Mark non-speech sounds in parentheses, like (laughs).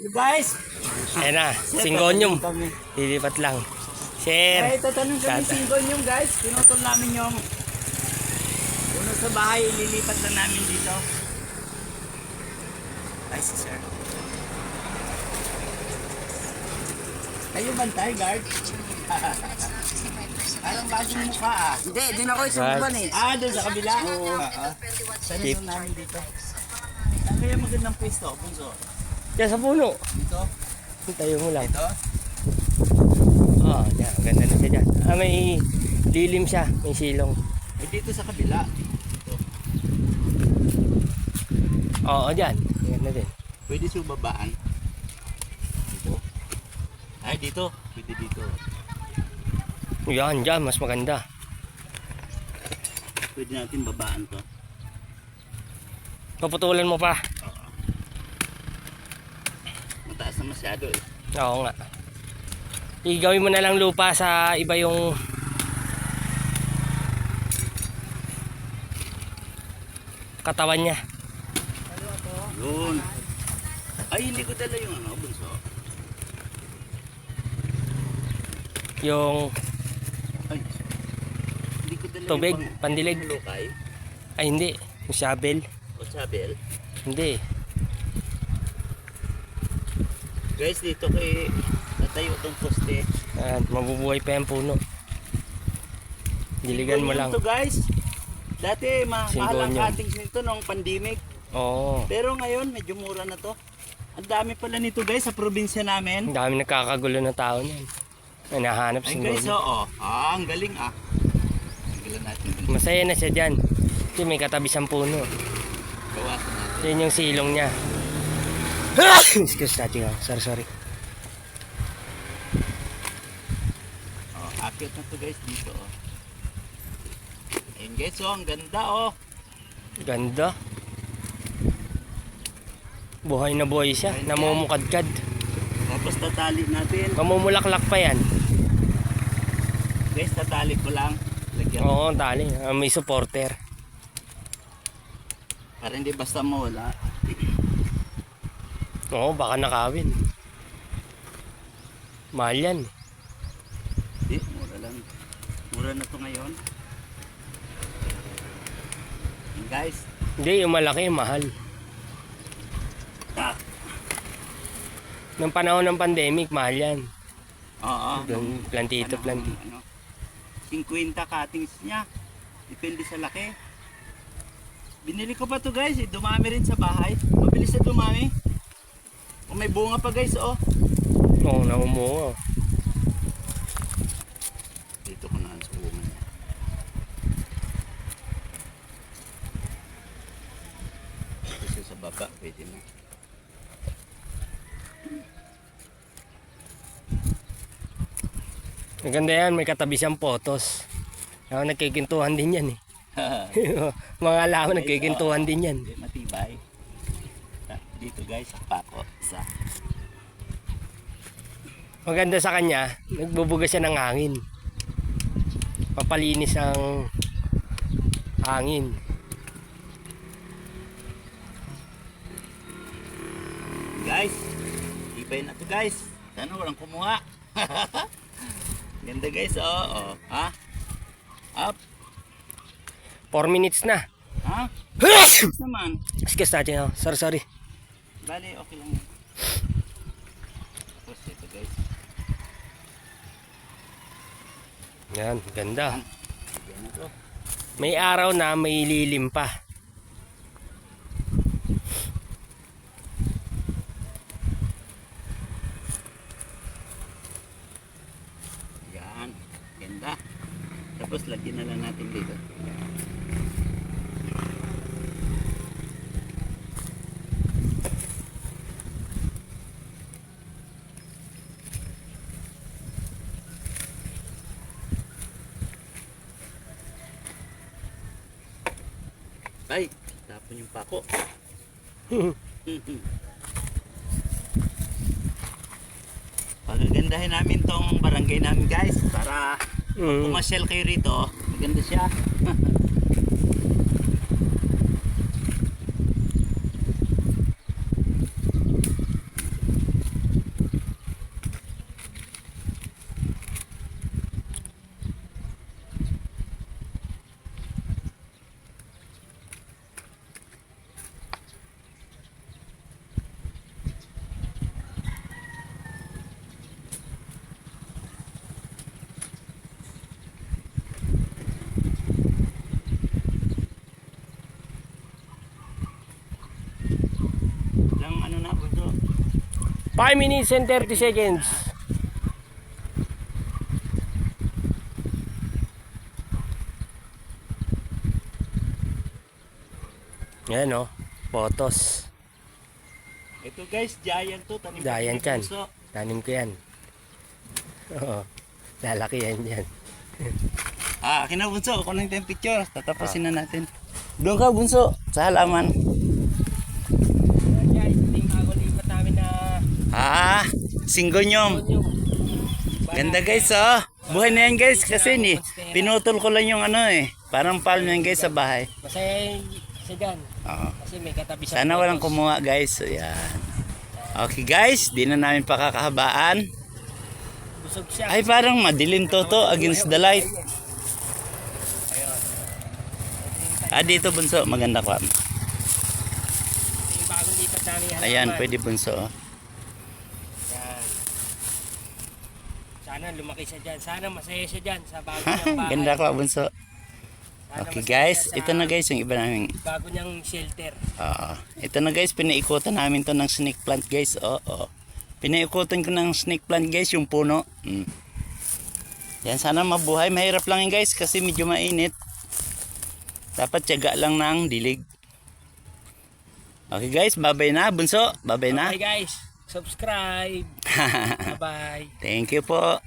Guys, Ayan na, singonyum. Lilipat lang. Share. ay tatanong kami Tata. singonyum guys. Pinutol namin yung puno sa bahay, ililipat lang namin dito. Ay, si sir. Kayo bantay, guard? (laughs) Parang bagong mukha ah. Hindi, din ako buwan eh. Ah, doon sa kabila? Oo. Tanong Keep. lang namin dito. Saan kaya magandang pwesto, Bunso? Yan sa puno. Dito? Tayo mo lang. Ito? Oh, yan. Ganda na siya dyan. Ah, may lilim siya. May silong. Eh, dito sa kabila. Oo, dyan. Yan na din. Pwede sa babaan. Dito. Ay, dito. Pwede dito. Yan, dyan. Mas maganda. Pwede natin babaan to. Paputulan mo pa. Na masyado eh. Oo nga. Igawin mo na lang lupa sa iba yung katawan niya. Yun. Ay, hindi ko dala yung ano, bunso. Yung Ay. Hindi ko dala tubig, yung pang- pandilig. Malukay. Ay hindi. Yung shovel. O sabel. Hindi. Guys, dito kay natayo tong poste. Ayan, mabubuhay pa yung puno. Diligan mo lang. to guys. Dati ma mahal ang cuttings nito nung pandemic. Oo. Pero ngayon, medyo mura na to. Ang dami pala nito guys sa probinsya namin. Ang dami nagkakagulo ng tao niyan. Nahanap Ay si guys, oo. Ah, ang galing ah. Galing natin. Masaya na siya dyan. Kasi may katabi siyang puno. Bawasan natin. Yan yung silong niya. (coughs) Excuse touching ako. Sorry, sorry. Oh, akit na to guys dito oh. Ayun guys, oh, ang ganda oh. Ganda. Buhay na buhay siya. Na Namumukadkad. Tapos tatali natin. Mamumulaklak pa yan. Guys, tatali ko lang. Lagyan Oo, tali. Ah, may supporter. para hindi basta mawala. Oo, baka nakawin. Mahal yan. Hindi, mura lang. Mura na to ngayon. Ayun, guys, Hindi, yung malaki, mahal. ah, Nung panahon ng pandemic, mahal yan. oo. Yung plantito, Ano, plantito. ano, 50 cuttings niya. Depende sa laki. Binili ko pa to guys, eh. dumami rin sa bahay. Mabilis na dumami. May bunga pa guys, oh. Oo, namumuha. Dito ko na sa bunga niya. Kasi sa baba, pwede na. Maganda yan, may katabi siyang photos. Ako nagkikintuhan din yan eh. (laughs) Mga alaman nagkikintuhan din yan. Matibay. Ah, Dito guys, sa pako. Isa. Maganda sa kanya, nagbubuga siya ng hangin. Papalinis ang hangin. Guys, tibay na to guys. Sana walang kumuha. (laughs) Ganda guys, oh. oh. Ha? Up. 4 minutes na. Ha? Yes naman. Excuse natin, oh. sorry, sorry. Bali, okay lang. Tapos ito guys. Yan, ganda. Yan. May araw na may lilim pa. Yan. Ganda. Tapos lagyan na lang natin dito. Ay, tapon yung pako. (laughs) Pagagandahin namin tong barangay namin guys para Mm. pumasyal kayo rito. Maganda siya. (laughs) 5 minutes and 30 seconds. Yan o, photos. Ito guys, giant to. Tanim Giant yan. Tanim ko yan. Oo, lalaki yan yan. ah, akin na bunso. Kunin tayong picture. Tatapusin na natin. Doon ka bunso. Sa halaman. Guys, ito yung bago lipat namin na Ah, singgonyom. Ganda guys oh. Buhay na yan guys kasi ni pinutol ko lang yung ano eh. Parang palm yan guys sa bahay. Masaya siya dyan. Oo. Kasi may katabi sa Sana walang kumuha guys. So yan. Okay guys, di na namin pakakahabaan. Ay parang madilim to to against the light. Ah dito bunso, maganda halaman. Ayan, pwede bunso. oh. Yan. Sana lumaki siya dyan. Sana masaya siya dyan sa bago (laughs) niyang bahay. Ganda ko bunso. Sana Okay guys, ito na guys yung iba namin. Bago niyang shelter. Oo. ito na guys, pinaikutan namin to ng snake plant guys. Oo. Pinaikutan ko ng snake plant guys, yung puno. Mm. Yan, sana mabuhay. Mahirap lang yun guys kasi medyo mainit. Dapat tiyaga lang ng dilig. Okay guys, babay na. Bunso, babay na. Okay guys, subscribe. (laughs) Bye-bye. Thank you po.